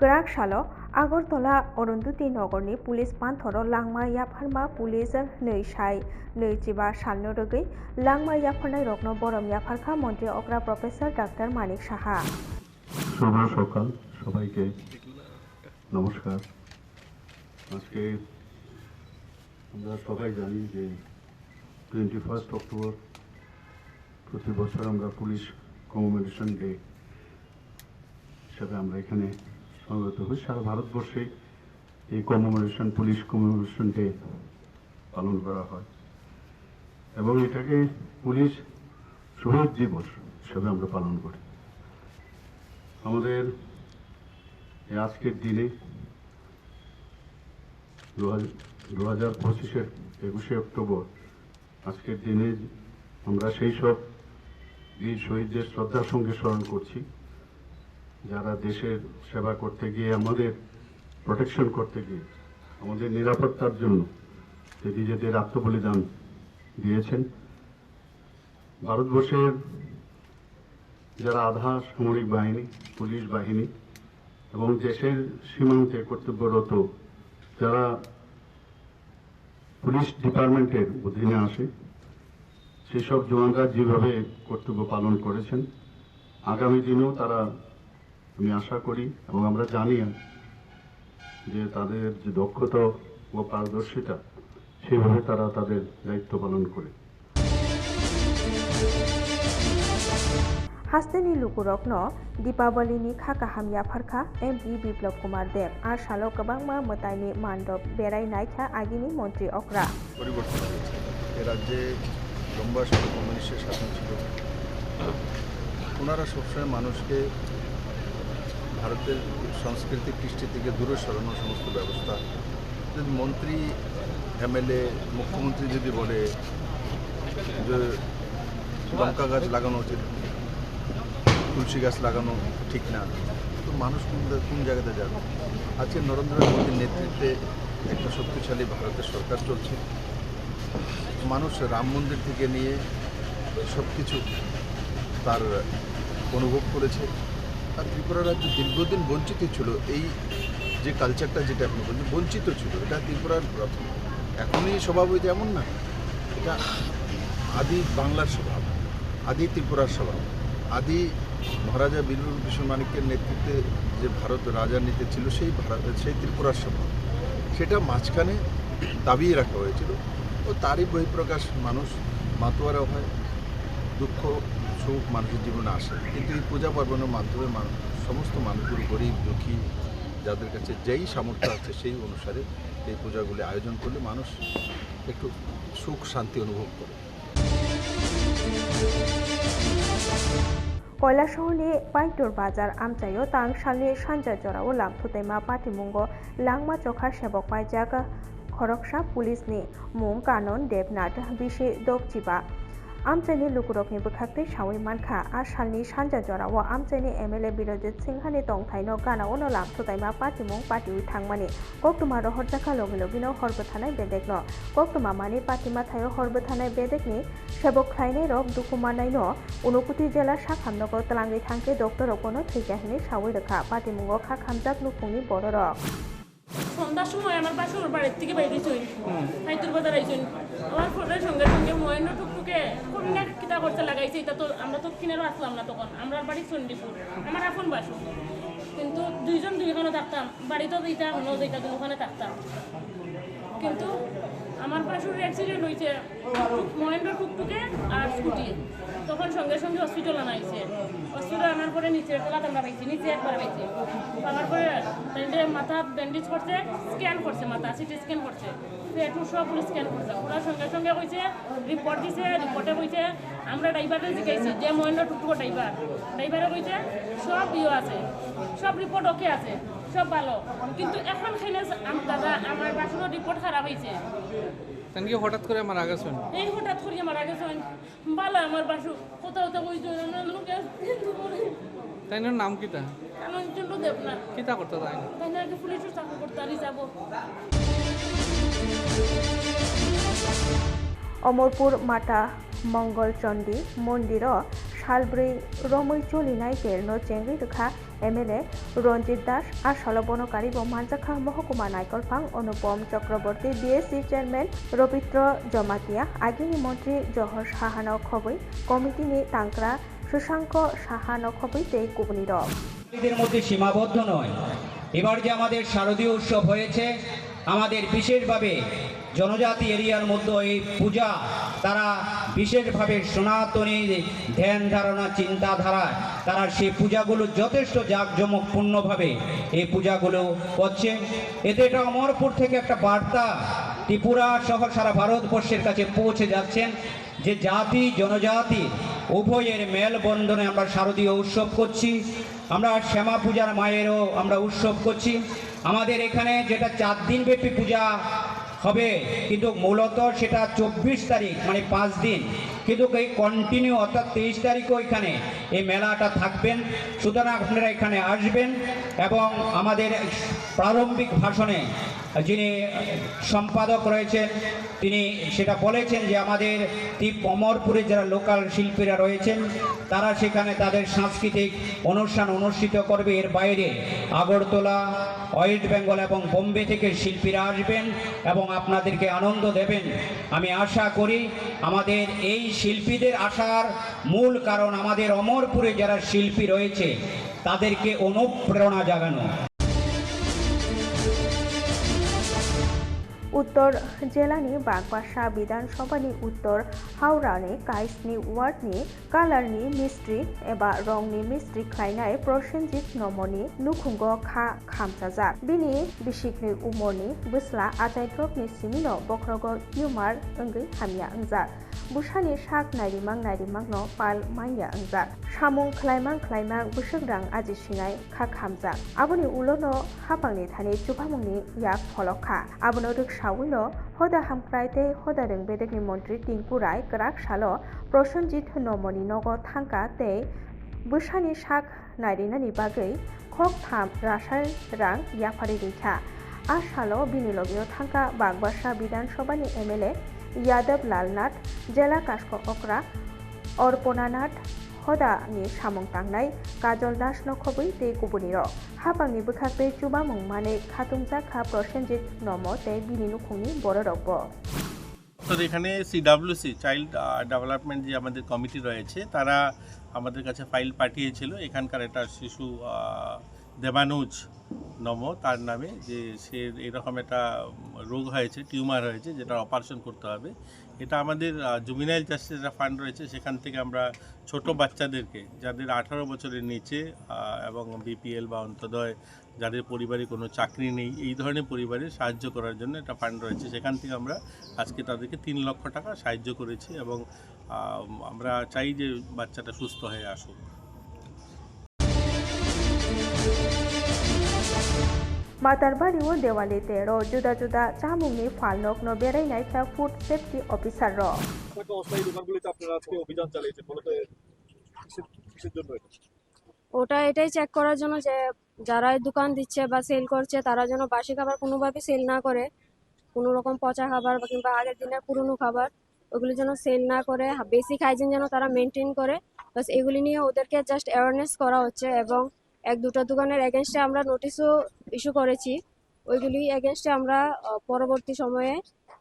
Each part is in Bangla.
grak salo আগরতলা অরুন্ধতী নগরনি পুলিশ পান্থর langma yapharma police nei sai nei chiba salno rogui langma yapharnai rokno borom yapharkha মন্ত্রী অগ্রা প্রফেসর ডাক্তার মানিক সাহা। শুভ সকাল, সবাইকে। নমস্কার। আজকে আমরা সবাই জানি যে টোয়েন্টি ফার্স্ট অক্টোবর প্রতি বছর আমরা পুলিশ কমেমোরেশন ডে হিসাবে আমরা এখানে সমবেত হই। সারা ভারতবর্ষে এই কমেমোরেশন পুলিশ কমেমোরেশন ডে পালন করা হয়। এবং এটাকে পুলিশ শহীদ দিবস হিসেবে আমরা পালন করি। আমাদের আজকের দিনে দু হাজার পঁচিশের একুশে অক্টোবর আজকের দিনে আমরা সেই সব বীর শহীদদের শ্রদ্ধার সঙ্গে স্মরণ করছি। যারা দেশের সেবা করতে গিয়ে, আমাদের প্রোটেকশন করতে গিয়ে, আমাদের নিরাপত্তার জন্য নিজেদের আত্মবলিদান দিয়েছেন। ভারতবর্ষের যারা আধা সামরিক বাহিনী, পুলিশ বাহিনী এবং দেশের সীমান্তে কর্তব্যরত যারা পুলিশ ডিপার্টমেন্টের অধীনে আসে, সেসব জওয়ানরা যেভাবে কর্তব্য পালন করেছেন, আগামী দিনেও তারা আমি আশা করি এবং আমরা জানি যে তাদের যে দক্ষতা ও পারদর্শিতা সেভাবে তারা তাদের দায়িত্ব পালন করে। হাস্তেনি লুকুরকন দীপাবলিনি খাকা হামিয়া ফারখা এম বি বিপ্লব কুমার দেব আর সালো কবাং কবাংমা মতাইনি মান্ডব বেড়াই নাইখা আগিনি মন্ত্রী অকরা। পরিবর্তন হয়েছে। এ রাজ্যে লম্বা সময় কমিউনিস্টের শাসন ছিল। ওনারা সবসময় মানুষকে ভারতের সংস্কৃতি কৃষ্টি থেকে দূরে সরানোর সমস্ত ব্যবস্থা। যদি মন্ত্রী, এমএলএ, মুখ্যমন্ত্রী যদি বলে যে লঙ্কা গাছ লাগানো উচিত, তুলসী গাছ লাগানো ঠিক না, তো মানুষ কোন কোন জায়গাতে যাবে? আজকে নরেন্দ্র মোদীর নেতৃত্বে একটা শক্তিশালী ভারতের সরকার চলছে। মানুষ রাম মন্দির থেকে নিয়ে সব কিছু তার অনুভব করেছে। আর ত্রিপুরা রাজ্য দীর্ঘদিন বঞ্চিত ছিল, এই যে কালচারটা যেটা আপনি বলছেন বঞ্চিত ছিল, এটা ত্রিপুরার প্রথম। এখনই স্বভাব হয়েছে এমন না। এটা আদি বাংলার স্বভাব, আদি ত্রিপুরার স্বভাব। আদি মহারাজা বীরবল কৃষ্ণ মানিক্যের নেতৃত্বে যে ভারত রাজনীতি ছিল, সেই ভারত, সেই ত্রিপুরার স্বভাব। সেটা মাঝখানে দাবিয়ে রাখা হয়েছিল। ও তারই বহিঃপ্রকাশ মানুষ মাতোয়ারা হয়, দুঃখ সুখ মানুষের জীবনে আসে। কিন্তু এই পূজা পার্বণের মাধ্যমে সমস্ত মানুষগুলো গরিব, দুঃখী, যাদের কাছে যেই সামর্থ্য আছে সেই অনুসারে এই পূজাগুলি আয়োজন করলে মানুষ একটু সুখ, শান্তি অনুভব করে। কৈলাসহলে পাইটোর বাজার, আমচাইও তাং সালে চড়া ও লামথুতাইমা পাটিমুঙ্গ, লাংমা চোখা সেবক পাইজাক খরকসা পুলিশ নি, মুং কানন দেবনাথ বিশে দোকচিবা। दबचिबा আমচাইনি লুকুরকনি বখাকতে সাউই মানখা আর সালনি সানজা জরাও আমচাইনি এমএলএ বিরজিৎ সিংহানি টংথাইনো গানাওনো লামথুতাইমা পাটিমুং পাটিউই থাংমানি কক্তমা রহরজাখা লগে লগিনো হরবো থানায় বেদেকনো কক্তমা মানি পাটিমা থাইও হরবো থানায় বেদেকনি সেবক খাইনাই রক দুকুমানাইনো উনকুটি জেলা সাখামনগর তলাঙ্গি থাংকে ডক্টর কোনো থৈকাহিনী সাউই রেখা পাটিমুঙ্গ খা খামজাক নুফুংনি বড় রক সন্ধ্যার সময় আমার পাশে ওর বাড়ির থেকে বাইরেছই হাইতুর বাজার আইছই আমার ফোনের সঙ্গে সঙ্গে মহেন্দ্র টুকটুকে কন্যা কিতা করতে লাগাইছে এটা তো আমরা তো কিনেরও আসলাম না তখন। আমরা বাড়ি চন্ডিপুর আমার এখন বাসু। কিন্তু দুইজন দুইখানে থাকতাম বাড়িতেও যেটা অন্য যেটা ওখানে থাকতাম। কিন্তু আমার পাশুর অ্যাক্সিডেন্ট হয়েছে মহেন্দ্র টুকটুকে আর স্কুটি। তখন সঙ্গে সঙ্গে হসপিটাল আনাইছে হসপিটাল আনার পরে নিচে তলাতে আমরা পাইছি, নিচে একবার পাইছি। পাওয়ার পরে ব্যান্ডে মাথা ব্যান্ডেজ করছে স্ক্যান করছে, মাথা সিটি স্ক্যান করছে। পেটু সবগুলো স্ক্যান করছে। ওরা সঙ্গে সঙ্গে কইছে রিপোর্ট দিছে রিপোর্টে কইছে, আমরা ড্রাইভারে জিজ্ঞাসি যে মহেন্দ্র টুকটুকো ড্রাইভার ড্রাইভারে কইছে, সব ইয়ে আছে, সব রিপোর্ট ওকে আছে। সব ভালো কিন্তু এখন খাইনে দাদা আমার বাসনের রিপোর্ট খারাপ হয়েছে কি হঠাৎ করে আমার গেছেন এই হঠাৎ করে আমার গেছেন ভালো আমার বাসু কোথাও তো তাই নাম কিতা? চন্দ্র দেব না কিতা করতে তাই না তাই না পুলিশের চাকরি করতে আরই যাব। অমরপুর মাতা মঙ্গলচণ্ডী মন্দির শালব্রী রমৈ চলিনাই পেরনো চেঙ্গি খা এমএলএ রঞ্জিত দাস আসল বনকারী ও মানজাখা মহকুমা নাইকলফাং অনুপম চক্রবর্তী বিএসসি চেয়ারম্যান রবীন্দ্র জমাতিয়া, আগিনী মন্ত্রী জহর সাহান কমিটি কমিটিনি তাংক্রা সুশাঙ্ক সাহান খবৈ তে কুবনি রক এদের মধ্যে সীমাবদ্ধ নয়। এবার যে আমাদের শারদীয় উৎসব হয়েছে, আমাদের বিশেষভাবে জনজাতি এরিয়ার মধ্যে এই পূজা তারা বিশেষভাবে সনাতনী ধ্যান ধারণা, চিন্তাধারা, তারা সেই পূজাগুলো যথেষ্ট জাঁকজমকপূর্ণভাবে এই পূজাগুলো করছে। এতে এটা অমরপুর থেকে একটা বার্তা ত্রিপুরা সহ সারা ভারতবর্ষের কাছে পৌঁছে যাচ্ছেন যে জাতি, জনজাতি, উভয়ের মেলবন্ধনে আমরা শারদীয় উৎসব করছি। আমরা শ্যামা পূজার মায়েরও আমরা উৎসব করছি। আমাদের এখানে যেটা চার দিন ব্যাপী পূজা হবে। কিন্তু মূলত সেটা চব্বিশ তারিখ মানে পাঁচ দিন। কিন্তু এই কন্টিনিউ অর্থাৎ তেইশ তারিখও এখানে। এই মেলাটা থাকবেন। সুতরাং আপনারা এখানে আসবেন এবং আমাদের প্রারম্ভিক ভাষণে যিনি সম্পাদক রয়েছেন, তিনি সেটা বলেছেন যে আমাদের অমরপুরে যারা লোকাল শিল্পীরা রয়েছেন, তারা সেখানে তাদের সাংস্কৃতিক অনুষ্ঠান অনুষ্ঠিত করবে। এর বাইরে আগরতলা, ওয়েস্ট বেঙ্গল এবং বোম্বে থেকে শিল্পীরা আসবেন এবং আপনাদেরকে আনন্দ দেবেন। আমি আশা করি আমাদের এই শিল্পীদের আসার মূল কারণ আমাদের অমরপুরে যারা শিল্পী রয়েছে, তাদেরকে অনুপ্রেরণা জাগানো। উত্তর জেলা নিয়ে বাগবাসা বিধানসভা নিয়ে উত্তর, হাওড়া নিয়ে কাইস নিয়ে ওয়ার্ড নিয়ে, কালার নিয়ে মিস্ত্রি, এবার রং নিয়ে মিস্ত্রি, খাইনায় প্রসেনজিৎ নমনি নুখুঙ্গ খা খামচাজা বিনি বিশিক বিশিকনি উমরনি বুসলা নিয়ে Simin বক্রগ ইউমার Onge হামিয়া ওংজা busani sak nairimang nairimang no pal manya angjak samung khlaimang khlaimang busengrang aji singai khak hamjak aboni ulono hapangni thani chupamungni yak pholok kha abono ruk shawino hoda hamkraite hoda rengbedekni মন্ত্রী টিঙ্কু রায় ক্রাক সালো প্রসঞ্জিত নমনী নগর থাঙ্কা তে বুসানি শাক নাইরিনানি বাগৈ খক থাম রাসায় রাং ইয়াফারি রেখা আর সালো বিনিলগীয় থাঙ্কা বাগবাসা বিধানসভানি এমএলএ ইয়াদব লালনাথ জেলা कास्क अकरा अर्पणानाथ হদানি সামং টাংনাই কাজল দাস নখবই তে কুবুনির হাবাংনি বুখাকে চুবা মুংমানে খাতুমজা খা প্রসেনজিৎ নম তে বিনি নুখুংনি বড় রব তো এখানে সিডাব্লিউসি চাইল্ড ডেভেলপমেন্ট যে আমাদের কমিটি রয়েছে, তারা আমাদের কাছে ফাইল পাঠিয়েছিল। এখানকার একটা শিশু uh, দেবানুজ নম, তার নামে যে সে এরকম একটা রোগ হয়েছে, টিউমার হয়েছে, যেটা অপারেশন করতে হবে। এটা আমাদের জুমিনাইল একটা ফান্ড রয়েছে, সেখান থেকে আমরা ছোট বাচ্চাদেরকে, যাদের আঠারো বছরের নিচে এবং বিপিএল বা অন্তদয় যাদের পরিবারে কোনো চাকরি নেই, এই ধরনের পরিবারে সাহায্য করার জন্য একটা ফান্ড রয়েছে। সেখান থেকে আমরা আজকে তাদেরকে তিন লক্ষ টাকা সাহায্য করেছি এবং আমরা চাই যে বাচ্চাটা সুস্থ হয়ে আসুক। মাতারবাড়ি ও দেওয়ালিতে র জুদা জুদা চা মুগনি ফালনগ্ন বেড়াইনায় তা ফুড সেফটি অফিসার র। দোকানগুলিতে ওটা এটাই চেক করার জন্য যে যারা দোকান দিচ্ছে বা সেল করছে তারা যেন বাসি খাবার কোনোভাবে সেল না করে। কোনো রকম পচা খাবার বা কিংবা আগের দিনের পুরনো খাবার ওগুলো যেন সেল না করে। বেসিক হাইজিন যেন তারা মেনটেন করে। বাস এগুলি নিয়ে ওদেরকে জাস্ট অ্যাওয়ারনেস করা হচ্ছে এবং এক দুটো দোকানের এগেনস্টে আমরা নোটিশও ইস্যু করেছি। ওইগুলি এগেনস্টে আমরা পরবর্তী সময়ে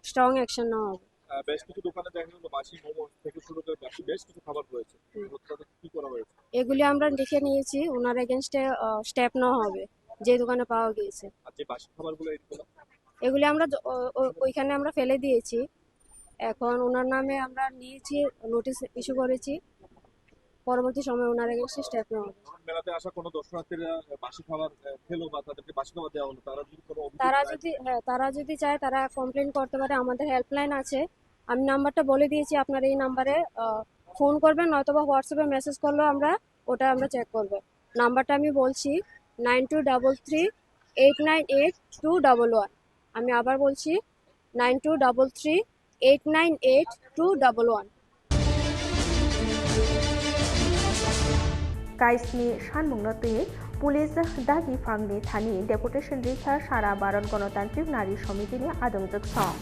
স্ট্রং অ্যাকশন নেওয়া হবে। বেশ কিছু দোকানে দেখা গেল বাসি মোমো থেকে শুরু করে বাসি বেশ কিছু খাবার রয়েছে। কি করা হয়েছে? এগুলি আমরা লিখে নিয়েছি ওনার এগেনস্টে স্টেপ নেওয়া হবে যে দোকানে পাওয়া গিয়েছে। আর যে বাসি খাবারগুলো এগুলি আমরা ওইখানে আমরা ফেলে দিয়েছি। এখন ওনার নামে আমরা নিয়েছি নোটিশ ইস্যু করেছি। পরবর্তী সময় ওনারা এগেনস্টে স্টেপ নেওয়া হবে মেলাতে আসা কোনো দর্শনার্থীরা বাসি খাবার খেলো বা তাদেরকে বাসি খাবার দেওয়া হলো তারা যদি কোনো তারা যদি হ্যাঁ তারা যদি চায় তারা কমপ্লেন করতে পারে আমাদের হেল্পলাইন আছে। আমি নাম্বারটা বলে দিয়েছি আপনার এই নাম্বারে ফোন করবেন নয়তোবা হোয়াটসঅ্যাপে মেসেজ করলেও আমরা ওটা আমরা চেক করব। নাম্বারটা আমি বলছি nine two double three eight nine eight two double one আমি আবার বলছি nine two double three eight nine eight two double one সানমুংনো তুই পুলিশ দাগি ফাংনি থানি ডেপুটেশন রিখা সারা বারণ গণতান্ত্রিক নারী সমিতিনি আদংজক সং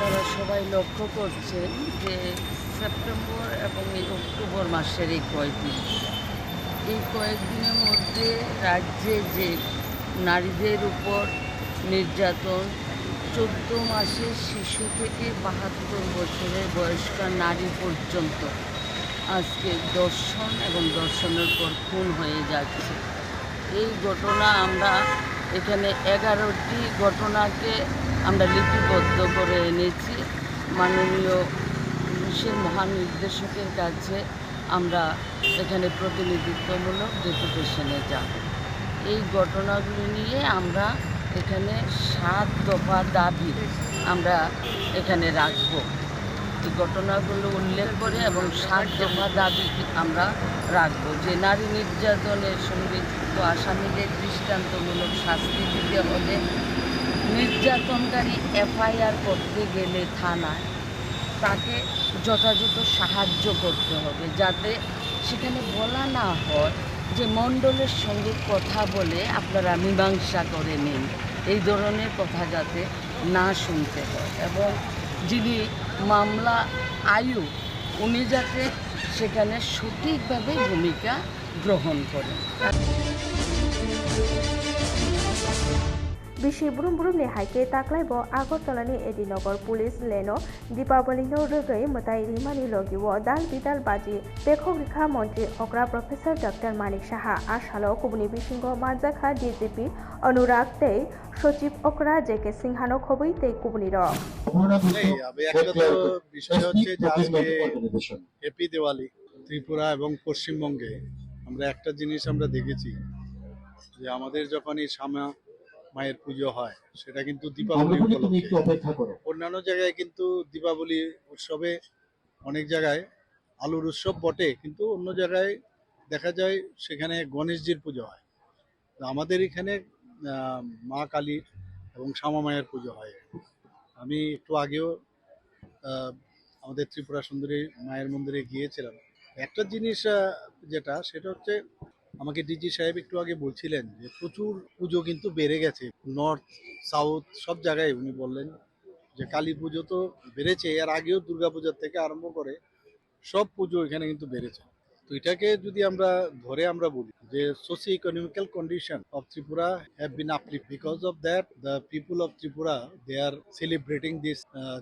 তারা সবাই লক্ষ্য করছেন যে সেপ্টেম্বর এবং এই অক্টোবর মাসের এই কয়েকদিন এই কয়েকদিনের মধ্যে রাজ্যে যে নারীদের উপর নির্যাতন, চোদ্দ মাসের শিশু থেকে বাহাত্তর বছরের বয়স্ক নারী পর্যন্ত আজকে দর্শন এবং দর্শনের পর খুন হয়ে যাচ্ছে। এই ঘটনা আমরা এখানে এগারোটি ঘটনাকে আমরা লিপিবদ্ধ করে এনেছি। মাননীয় পুলিশের মহানির্দেশকের কাছে আমরা এখানে প্রতিনিধিত্বমূলক ডেপুটেশনে যাব। এই ঘটনাগুলি নিয়ে আমরা এখানে সাত দফা দাবি আমরা এখানে রাখব। ঘটনাগুলো উল্লেখ করে এবং সাত দফা দাবি আমরা রাখব যে নারী নির্যাতনের সঙ্গে যুক্ত আসামিদের দৃষ্টান্তমূলক শাস্তি দিতে হলে নির্যাতনকারী এফআইআর করতে গেলে থানায় তাকে যথাযথ সাহায্য করতে হবে যাতে সেখানে বলা না হয় যে মণ্ডলের সঙ্গে কথা বলে আপনারা মীমাংসা করে নিন। এই ধরনের কথা যাতে না শুনতে হয় এবং যিনি মামলা আয়ু উনি যাতে সেখানে সঠিকভাবে ভূমিকা গ্রহণ করেন। বিশ্বের ব্রুম ব্রুমনি হাইকে তাকলাইব। আগরতলানি এদিনগর পুলিশ লেন দীপাবলী রোগী মতাই রিমানি লগিব দাল বিদাল বাজি দেখক রেখা মন্ত্রী অগ্রা প্রফেসর ডক্টর মানিক সাহা। আশালো কুবনি বিসিংহ মাঞ্জাখা ডিজিপি অনুরাগ তে সচিব অকরা জে কে সিংহান খবই তে কুবনি র ত্রিপুরা এবং পশ্চিমবঙ্গে। আমরা একটা জিনিস আমরা দেখেছি যে আমাদের যখন এই সামা মায়ের পুজো হয় সেটা কিন্তু দীপাবলি উপলক্ষে। অন্যান্য জায়গায় কিন্তু দীপাবলি উৎসবে অনেক জায়গায় আলুর উৎসব বটে কিন্তু অন্য জায়গায় দেখা যায় সেখানে গণেশজির পুজো হয়। তো আমাদের এখানে মা কালীর এবং শ্যামা মায়ের পুজো হয়। আমি একটু আগেও আমাদের ত্রিপুরা সুন্দরী মায়ের মন্দিরে গিয়েছিলাম। একটা জিনিস যেটা সেটা হচ্ছে আমাকে ডিজি সাহেব একটু আগে বলছিলেন যে প্রচুর পুজো কিন্তু বেড়ে গেছে নর্থ সাউথ সব জায়গায় উনি বললেন যে কালী পুজো তো বেড়েছে এর আগেও দুর্গা পূজার থেকে আরম্ভ করে সব পুজো এখানে কিন্তু বেড়েছে তো এটাকে যদি আমরা ধরে আমরা বলি যে socio economical condition of Tripura have been uplift because of that the people of Tripura they are celebrating this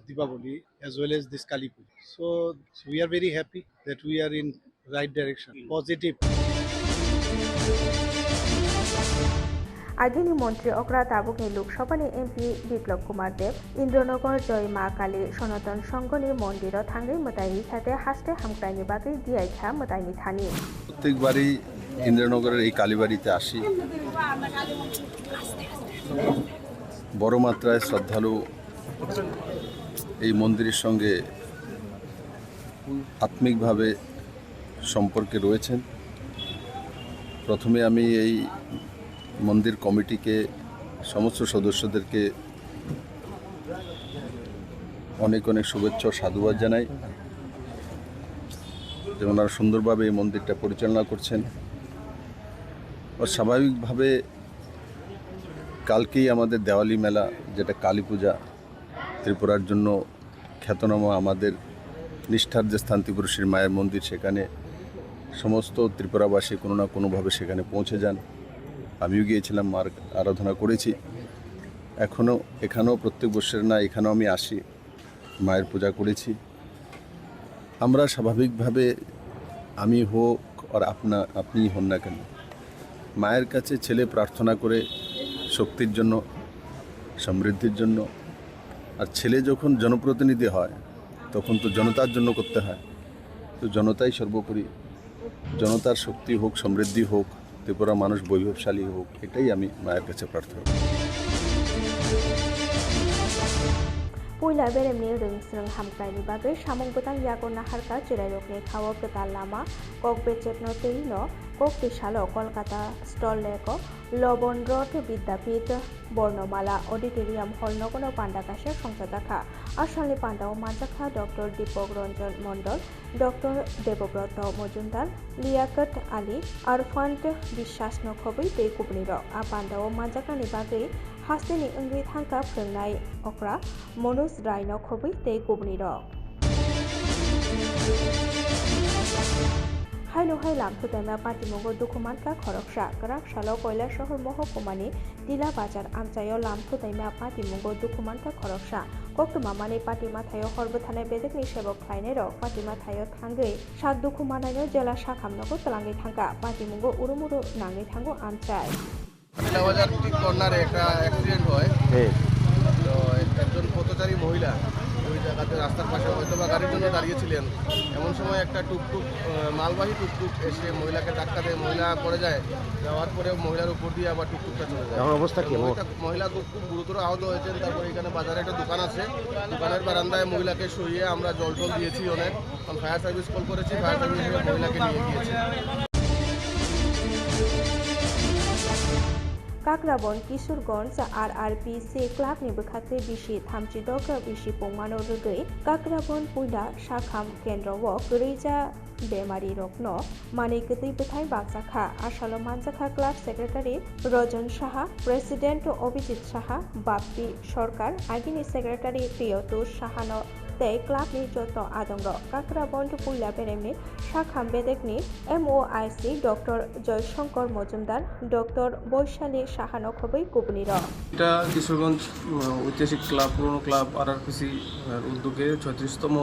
Diwali as well as this Kali Puja. So we are very happy that we are in right direction, positive. આદિની মন্ত্রী অকরা তাবুকনি লোকসভানি এমপি বিপ্লব কুমার দেব, ইন্দ্রনগর জয় মা কালী সনাতন সংগনি মন্দির থাঙ্গি মতাইনি সাথে হাসতে হামকাইনি বাকি দিয়াই খা মতাইনি থানি। প্রত্যেকবারই ইন্দ্রনগরের এই কালীবাড়িতে আসি। বড় মাত্রায় শ্রদ্ধালু এই মন্দিরের সঙ্গে আত্মিকভাবে সম্পর্কে রয়েছেন। প্রথমে আমি এই মন্দির কমিটিকে, সমস্ত সদস্যদেরকে অনেক অনেক শুভেচ্ছা সাধুবাদ জানাই যে ওনারা সুন্দরভাবে এই মন্দিরটা পরিচালনা করছেন। ও স্বাভাবিকভাবে কালকেই আমাদের দেওয়ালি মেলা, যেটা কালী পূজা, ত্রিপুরার জন্য খ্যাতনামা আমাদের নিষ্ঠার যে স্থান ত্রিপুরুষের মায়ের মন্দির, সেখানে সমস্ত ত্রিপুরাবাসী কোনো না কোনোভাবে সেখানে পৌঁছে যান। আমিও গিয়েছিলাম, মার আরাধনা করেছি। এখনও, এখানেও প্রত্যেক বছর না, এখানেও আমি আসি, মায়ের পূজা করেছি। আমরা স্বাভাবিকভাবে আমি হোক আর আপনা, আপনিই হন না কেন, মায়ের কাছে ছেলে প্রার্থনা করে শক্তির জন্য, সমৃদ্ধির জন্য। আর ছেলে যখন জনপ্রতিনিধি হয়, তখন তো জনতার জন্য করতে হয়। তো জনতাই সর্বোপরি জনতার শক্তি হোক, সমৃদ্ধি হোক ত্রিপুরা মানুষ বৈভবশালী হোক, এটাই আমি মায়ের কাছে প্রার্থনা পইলা বেরেমনি রোংসং হামক্রাইনি বাবে সামং বোতাং ইয়াগো নাহারকা নিয়ে খাওয়া প্রতা লামা কক বেচেত নতেই ন প্রকৃতিশালা কলকাতা স্টল স্টললেক লবণরথ বিদ্যাপীঠ, বর্ণমালা, অডিটোরিয়াম হল নগণ পাণ্ডাকাশে সংসদাখা আসালে পাণ্ডাও মাজাখা ডক্টর দীপক রঞ্জন মণ্ডল, ডক্টর দেবব্রত মজুমদার, লিয়াকত আলী আরফান্ত বিশ্বাস নখবই दै गुबुनिर आ बान्दाव मानजाखानि बागै हास्टेनि ओंग्रि थांखा फोरोंनाय अक्रा मनोज राय नखबै दै गुबुनिर रक হাইনহাই লামথুতাইমা পাটিমুঙ্গ দুখুমানকা খরকসা গরাকসালো কৈলাসহর মহকুমানি টিলা বাজার আমচাইও লামথুতাইমা পাটিমুঙ্গ দুখুমানকা খরকসা কক্টুমা মানে পাটিমা থাইও হরবো থানায় বেদেকনি সেবক খাইনে রক পাটিমা থাইও থাঙ্গৈ সাত দুখুমানাইনো জেলা শাখামনগো তলাঙ্গি থাঙ্গা পাটিমুঙ্গ উরুমুরু নাঙ্গি থাঙ্গো ঠিক কর্নারে একটা অ্যাক্সিডেন্ট হয়। তো একজন পথচারী মহিলা জায়গাতে রাস্তার পাশে হয়তো বা গাড়ির জন্য দাঁড়িয়েছিলেন। এমন সময় একটা টুকটুক মালবাহী টুকটুক এসে মহিলাকে ধাক্কা দেয় মহিলা পড়ে যায় যাওয়ার পরে মহিলার উপর দিয়ে আবার টুকটুকটা চলে যায়। এখন অবস্থা কি? মহিলা- খুব গুরুতর আহত হয়েছেন তারপরে এখানে বাজারে একটা দোকান আছে। দোকানের বারান্দায় মহিলাকে শুইয়ে আমরা জল টল দিয়েছি অনেক। ফায়ার সার্ভিস কল করেছি ফায়ার সার্ভিস মহিলাকে নিয়ে গিয়েছে। Agragon Kisurgon Gons, RRPC Club ni Bukhate Bishi Thamchi Doka Bishi Pongmano Rugui, Kakrabon Puda Shakam Kendra Wok Gereja বেমারি Rokno, Manikati দ্বীপথাই Baksaka, Ashalomansaka Club Secretary, Rojan Shaha, President president Abhijit Saha Bappi Sarkar আগিনী secretary Priyatosh সাহানো tei clubni joto adongo kakrabond puila beremni শাখাম বেদেকনি, MOIC doctor Jayshankar Majumdar, doctor Baishali সাহানো খবৈ কুবনির এটা কিশোরগঞ্জ ঐতিহাসিক ক্লাব, পুরনো ক্লাব আরআরপিসি উদ্যোগে ছয়ত্রিশতম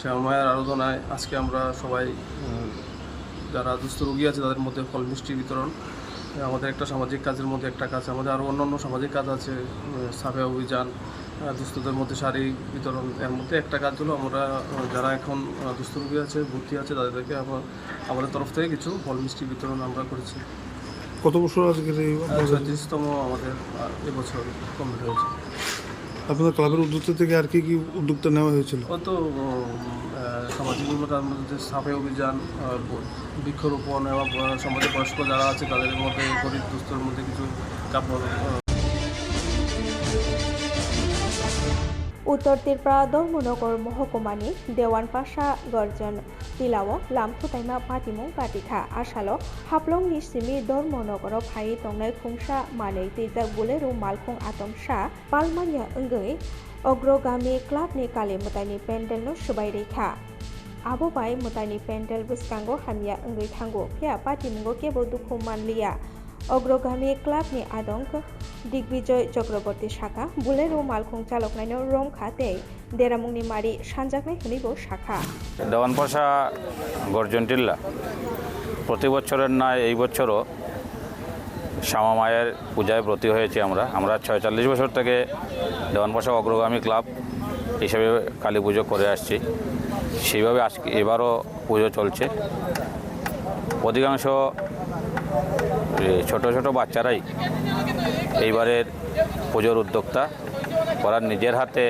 শ্যামায়ের আরাধনায় আজকে আমরা সবাই যারা দুস্থ রোগী আছে তাদের মধ্যে ফল মিষ্টি বিতরণ, আমাদের একটা সামাজিক কাজের মধ্যে একটা কাজ, আমাদের আরও অন্যান্য সামাজিক কাজ আছে সাফে অভিযান দুস্থদের মধ্যে শাড়ি বিতরণ এর মধ্যে একটা কাজ হলো আমরা যারা এখন দুস্থ রোগী আছে ভর্তি আছে তাদেরকে আবার আমাদের তরফ থেকে কিছু ফল মিষ্টি বিতরণ আমরা করেছি। কত বছর আজকের এই ছয়ত্রিশতম আমাদের এবছর কমপ্লিট হয়েছে। আপনাদের ক্লাবের উদ্যোগ থেকে আর কি কি উদ্যোগটা নেওয়া হয়েছিল? তো সামাজিক উন্নতার মধ্যে সাফাই অভিযান বৃক্ষরোপণ এবং সমাজে বয়স্ক যারা আছে তাদের মধ্যে গরিব দুস্থর মধ্যে কিছু কাপড় উত্তর ত্রিপুরা দলমূলকর মহকুমানী দেওয়ান পাশা গর্জন, তিলাও লামখোতাইমা পাতিমো পাতিখা আশালো, হাফলং নিশিমি ধর্মনগর ফাই তংনাই, খুংসা মানে তেজা বুলেরু, মালখুং আতংসা পালমানিয়া অঙ্গই অগ্রগামী ক্লাব ক্লাবনি কালে, মোতাইনি প্যান্ডেলনো সুবাই রেখা। আবো বাই, মোতাইনি, প্যান্ডেল, বুসকাঙ্গ, হামিয়া অঙ্গই থাঙ্গো, ফিয়া পাতিমুঙ্গ কেবল, দুঃখ, মানলিয়া। અગ્રગામી আদঙ্ক দিগ্বিজয় চক্রবর্তী শাখা, বুলের ও માલખું চালক লাইন রং খাতে, দেরামুংনি মারি সানজাকনাই হনিব শাখা। দেওয়ানপশা গর্জন টিল্লা। প্রতি বছরের নয় এই বছরও শ্যামা মায়ের পূজায় ব্রতী হয়েছি আমরা। আমরা ছয়চল্লিশ বছর থেকে দেওয়ানপশা অগ্রগামী ক্লাব হিসেবে কালী পুজো করে আসছি। সেইভাবে আজকে এবারও পুজো চলছে। অধিকাংশ ছোট ছোট বাচ্চারাই এইবারের পুজোর উদ্যোক্তা। ওরা নিজের হাতে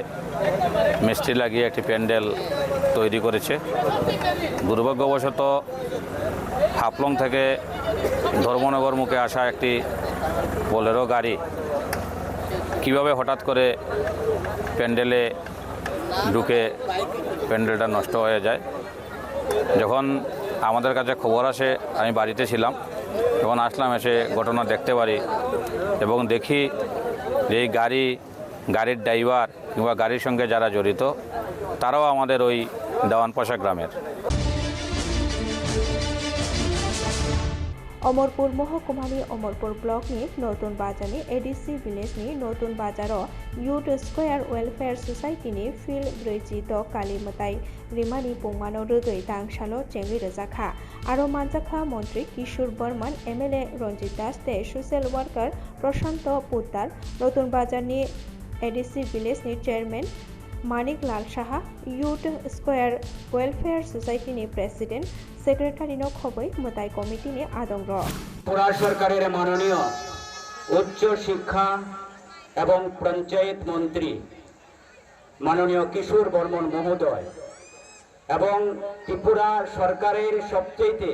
মিস্ত্রি লাগিয়ে একটি প্যান্ডেল তৈরি করেছে। দুর্ভাগ্যবশত হাফলং থেকে ধর্মনগর মুখে আসা একটি বোলেরো গাড়ি কীভাবে হঠাৎ করে প্যান্ডেলে ঢুকে প্যান্ডেলটা নষ্ট হয়ে যায়, যখন আমাদের কাছে খবর আসে, আমি বাড়িতে ছিলাম। যখন আসলাম এসে ঘটনা দেখতে পারি এবং দেখি যে এই গাড়ি, গাড়ির ড্রাইভার কিংবা গাড়ির সঙ্গে যারা জড়িত, তারাও আমাদের ওই দেওয়ানপাশা গ্রামের। অমরপুর মহকুমা অমরপুর ব্লক নিয়ে নতুন বাজার নিয়ে এডিসি ভিলেজ নিয়ে Natun Bazar youth square welfare society নিয়ে ফিল্ড ব্রেজিত কালিমতাই রিমানি পোমানো হৃদয় দাংশালো চেঙ্গি রেজাখা। আরও মাঞ্জাখা মন্ত্রী কিশোর বর্মন, এমএলএ রঞ্জিত দাস দে সোশ্যাল ওয়ার্কার প্রশান্ত পোদ্দার। নতুন বাজার নিয়ে এডিসি ভিলেজ নিয়ে chairman Manik Lal Saha, youth square welfare society সোসাইটিनि president সেক্রেটারিনো খবৈ মোতাই কমিটিनि আদংর ত্রিপুরা সরকারের মাননীয় উচ্চ শিক্ষা এবং পঞ্চায়েত মন্ত্রী মাননীয় কিশোর বর্মন মহোদয় এবং ত্রিপুরা সরকারের সবচেয়ে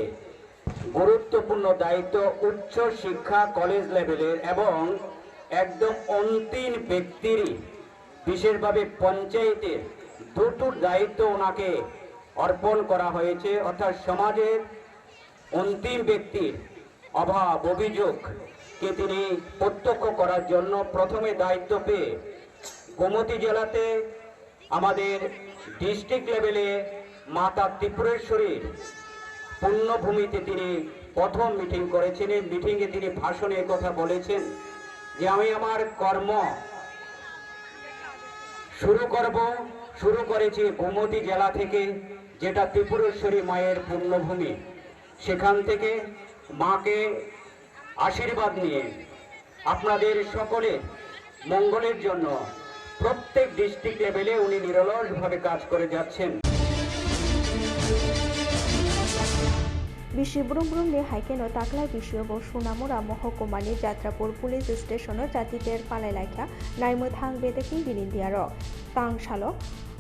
গুরুত্বপূর্ণ দায়িত্ব উচ্চ শিক্ষা কলেজ লেভেলের এবং একদম অন্তিম ব্যক্তিরই বিশেষভাবে পঞ্চায়েতের দুটোর দায়িত্ব ওনাকে অর্পণ করা হয়েছে। অর্থাৎ সমাজের অন্তিম ব্যক্তির অভাব অভিযোগকে তিনি প্রত্যক্ষ করার জন্য প্রথমে দায়িত্ব পেয়ে গোমতী জেলাতে আমাদের ডিস্ট্রিক্ট লেভেলে মাতা ত্রিপুরেশ্বরীর পুণ্যভূমিতে তিনি প্রথম মিটিং করেছেন এই মিটিংয়ে তিনি ভাষণে কথা বলেছেন যে, আমি আমার কর্ম শুরু করব, শুরু করেছি গোমতী জেলা থেকে, যেটা ত্রিপুরেশ্বরী মায়ের পূর্ণভূমি সেখান থেকে মাকে আশীর্বাদ নিয়ে আপনাদের সকলে মঙ্গলের জন্য প্রত্যেক ডিস্ট্রিক্ট লেভেলে উনি নিরলসভাবে কাজ করে যাচ্ছেন। વિષિબ્રુંબ્રુંને હાઈકેનો বিশ্ব વિષયોગો সুনামুরা মহকুমানী যাত্রাপুর পুলিশ স্টেশন ও জাতিদের পালাই লাইখা নাইমো থাং বেদে কি বিলিন দিয়ার তাং শালো,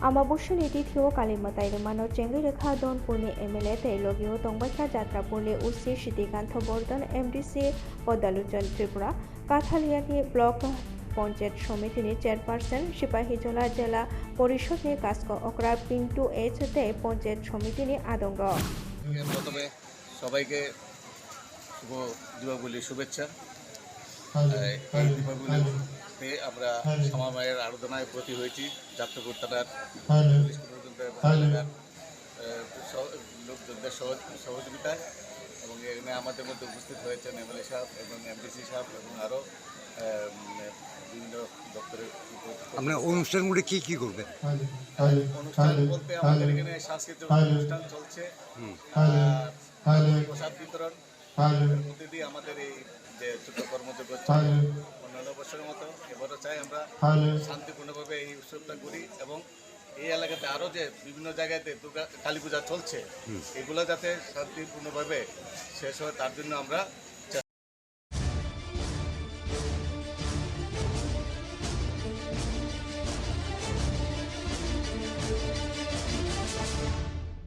আমাবস্য নীতি থিও কালিমতাই রুমানো চেঙ্গি রেখা দন পূর্ণি এমএলএ তৈলগীয় তংবাখা যাত্রা পূর্ণে Usri Siddhikanta Bardhan M D C পদালোচন Tripura কাথালিয়াকি ব্লক পঞ্চায়েত সমিতি সমিতির চেয়ারপারসন সিপাহীজলা জেলা পরিষদ নিয়ে কাজ অকরা পিন্টু এইচ তে পঞ্চায়েত সমিতি নিয়ে আদঙ্গ সবাইকে শুভ দীপাবলির শুভেচ্ছা। এই দীপাবলিতে আমরা শ্যামা মায়ের আরাধনায় প্রতি হয়েছি। যাত্রাপুর থানার পুলিশ এলাকার, লোকজনদের সহ- সহযোগিতায় এবং এখানে আমাদের মধ্যে উপস্থিত হয়েছেন এমএলএ সাহেব এবং এমডিসি সাহেব এবং আরও বিভিন্ন দপ্তরের আপনার অনুষ্ঠানগুলি কি কি করবেন? অনুষ্ঠান বলতে আমাদের এখানে সাংস্কৃতিক অনুষ্ঠান চলছে। প্রসাদ বিতরণ। এর আমাদের এই যে ছোট কর্মযোগ্য অন্যান্য বছরের মতো এবারও চাই আমরা শান্তিপূর্ণভাবে এই উৎসবটা করি এবং এই এলাকাতে আরও যে বিভিন্ন জায়গাতে দুর্গা কালী পূজা চলছে এগুলো যাতে শান্তিপূর্ণভাবে শেষ হয় তার জন্য আমরা